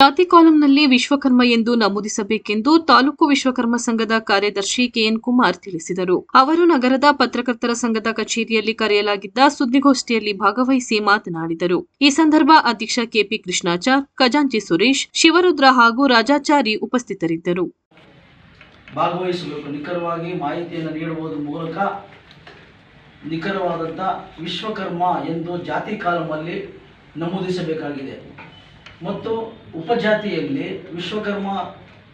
ಜಾತಿ ಕಾಲಂನಲ್ಲಿ ವಿಶ್ವಕರ್ಮ ಎಂದು ನಮೂದಿಸಬೇಕೆಂದು ತಾಲೂಕು ವಿಶ್ವಕರ್ಮ ಸಂಘದ ಕಾರ್ಯದರ್ಶಿ ಕೆಎನ್ ಕುಮಾರ್ ತಿಳಿಸಿದರು. ಅವರು ನಗರದ ಪತ್ರಕರ್ತರ ಸಂಘದ ಕಚೇರಿಯಲ್ಲಿ ಕರೆಯಲಾಗಿದ್ದ ಸುದ್ದಿಗೋಷ್ಠಿಯಲ್ಲಿ ಭಾಗವಹಿಸಿ ಮಾತನಾಡಿದರು. ಈ ಸಂದರ್ಭ ಅಧ್ಯಕ್ಷ ಕೆಪಿ ಕೃಷ್ಣಾಚಾರ್, ಖಜಾಂಚಿ ಸುರೇಶ್, ಶಿವರುದ್ರ ಹಾಗೂ ರಾಜಾಚಾರಿ ಉಪಸ್ಥಿತರಿದ್ದರು. ಭಾಗವಹಿಸಬೇಕು ನಿಖರವಾಗಿ ಮಾಹಿತಿಯನ್ನು ಮೂಲಕ ನಿಖರವಾದಂಥ ವಿಶ್ವಕರ್ಮ ಎಂದು ಜಾತಿ ಕಾಲಮಲ್ಲಿ ನಮೂದಿಸಬೇಕಾಗಿದೆ. ಮತ್ತು ಉಪಜಾತಿಯಲ್ಲಿ ವಿಶ್ವಕರ್ಮ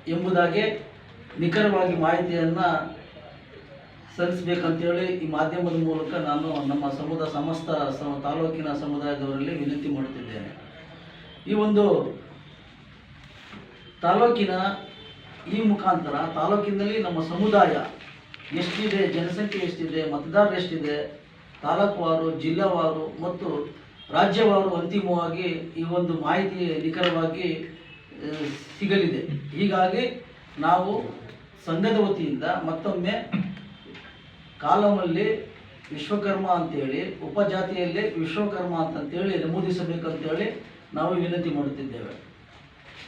ಎಂಬುದಾಗಿ ನಿಖರವಾಗಿ ಮಾಹಿತಿಯನ್ನು ಸಲ್ಲಿಸಬೇಕಂತೇಳಿ ಈ ಮಾಧ್ಯಮದ ಮೂಲಕ ನಾನು ನಮ್ಮ ಸಮುದಾಯ, ಸಮಸ್ತ ತಾಲೂಕಿನ ಸಮುದಾಯದವರಲ್ಲಿ ವಿನಂತಿ ಮಾಡುತ್ತಿದ್ದೇನೆ ಈ ಒಂದು ತಾಲೂಕಿನ ಈ ಮುಖಾಂತರ, ತಾಲೂಕಿನಲ್ಲಿ ನಮ್ಮ ಸಮುದಾಯ ಎಷ್ಟಿದೆ, ಜನಸಂಖ್ಯೆ ಎಷ್ಟಿದೆ, ಮತದಾರರು ಎಷ್ಟಿದೆ, ತಾಲೂಕುವಾರು, ಜಿಲ್ಲಾವಾರು ಮತ್ತು ರಾಜ್ಯವಾರು ಅಂತಿಮವಾಗಿ ಈ ಒಂದು ಮಾಹಿತಿ ನಿಖರವಾಗಿ ಸಿಗಲಿದೆ. ಹೀಗಾಗಿ ನಾವು ಸಂಘದ ವತಿಯಿಂದ ಮತ್ತೊಮ್ಮೆ ಕಾಲಮಲ್ಲಿ ವಿಶ್ವಕರ್ಮ ಅಂತೇಳಿ, ಉಪಜಾತಿಯಲ್ಲಿ ವಿಶ್ವಕರ್ಮ ಅಂತಂತೇಳಿ ನಮೂದಿಸಬೇಕಂತೇಳಿ ನಾವು ವಿನಂತಿ ಮಾಡುತ್ತಿದ್ದೇವೆ.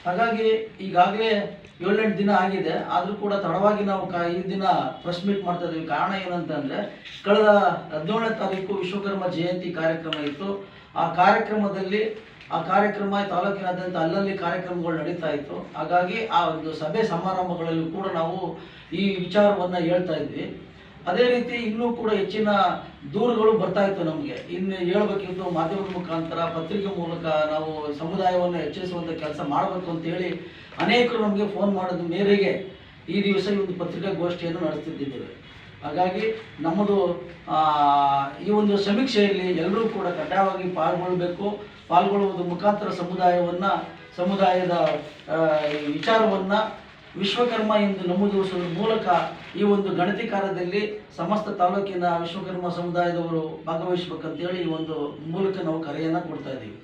ಹಾಗಾಗಿ ಈಗಾಗಲೇ ಏಳೆಂಟು ದಿನ ಆಗಿದೆ. ಆದರೂ ಕೂಡ ತಡವಾಗಿ ನಾವು ಕಾ, ಈ ದಿನ ಪ್ರೆಸ್ ಮೀಟ್ ಮಾಡ್ತಾ ಇದ್ದೀವಿ. ಕಾರಣ ಏನಂತಂದರೆ, ಕಳೆದ ಹದಿನೇಳನೇ ತಾರೀಕು ವಿಶ್ವಕರ್ಮ ಜಯಂತಿ ಕಾರ್ಯಕ್ರಮ ಇತ್ತು. ಆ ಕಾರ್ಯಕ್ರಮದಲ್ಲಿ, ಆ ಕಾರ್ಯಕ್ರಮ ತಾಲೂಕಿನಾದ್ಯಂತ ಅಲ್ಲಲ್ಲಿ ಕಾರ್ಯಕ್ರಮಗಳು ನಡೀತಾ ಇತ್ತು. ಹಾಗಾಗಿ ಆ ಒಂದು ಸಭೆ ಸಮಾರಂಭಗಳಲ್ಲೂ ಕೂಡ ನಾವು ಈ ವಿಚಾರವನ್ನು ಹೇಳ್ತಾ ಇದ್ವಿ. ಅದೇ ರೀತಿ ಇನ್ನೂ ಕೂಡ ಹೆಚ್ಚಿನ ದೂರುಗಳು ಬರ್ತಾ ಇತ್ತು ನಮಗೆ. ಇನ್ನು ಹೇಳ್ಬೇಕಿತ್ತು ಮಾಧ್ಯಮದ ಮುಖಾಂತರ, ಪತ್ರಿಕೆ ಮೂಲಕ ನಾವು ಸಮುದಾಯವನ್ನು ಹೆಚ್ಚಿಸುವಂಥ ಕೆಲಸ ಮಾಡಬೇಕು ಅಂತೇಳಿ ಅನೇಕರು ನಮಗೆ ಫೋನ್ ಮಾಡೋದು ಮೇರೆಗೆ ಈ ದಿವಸ ಈ ಒಂದು ಪತ್ರಿಕಾಗೋಷ್ಠಿಯನ್ನು ನಡೆಸ್ತಿದ್ದೇವೆ. ಹಾಗಾಗಿ ನಮ್ಮದು ಈ ಒಂದು ಸಮೀಕ್ಷೆಯಲ್ಲಿ ಎಲ್ಲರೂ ಕೂಡ ಕಡ್ಡಾಯವಾಗಿ ಪಾಲ್ಗೊಳ್ಬೇಕು. ಪಾಲ್ಗೊಳ್ಳುವುದು ಮುಖಾಂತರ ಸಮುದಾಯವನ್ನು, ಸಮುದಾಯದ ವಿಚಾರವನ್ನು ವಿಶ್ವಕರ್ಮ ಎಂದು ನಮೂದಿಸುವುದರ ಮೂಲಕ ಈ ಒಂದು ಗಣತಿ ಕಾರ್ಯದಲ್ಲಿ ಸಮಸ್ತ ತಾಲೂಕಿನ ವಿಶ್ವಕರ್ಮ ಸಮುದಾಯದವರು ಭಾಗವಹಿಸಬೇಕಂತೇಳಿ ಈ ಒಂದು ಮೂಲಕ ನಾವು ಕರೆಯನ್ನು ಕೊಡ್ತಾ ಇದ್ದೀವಿ.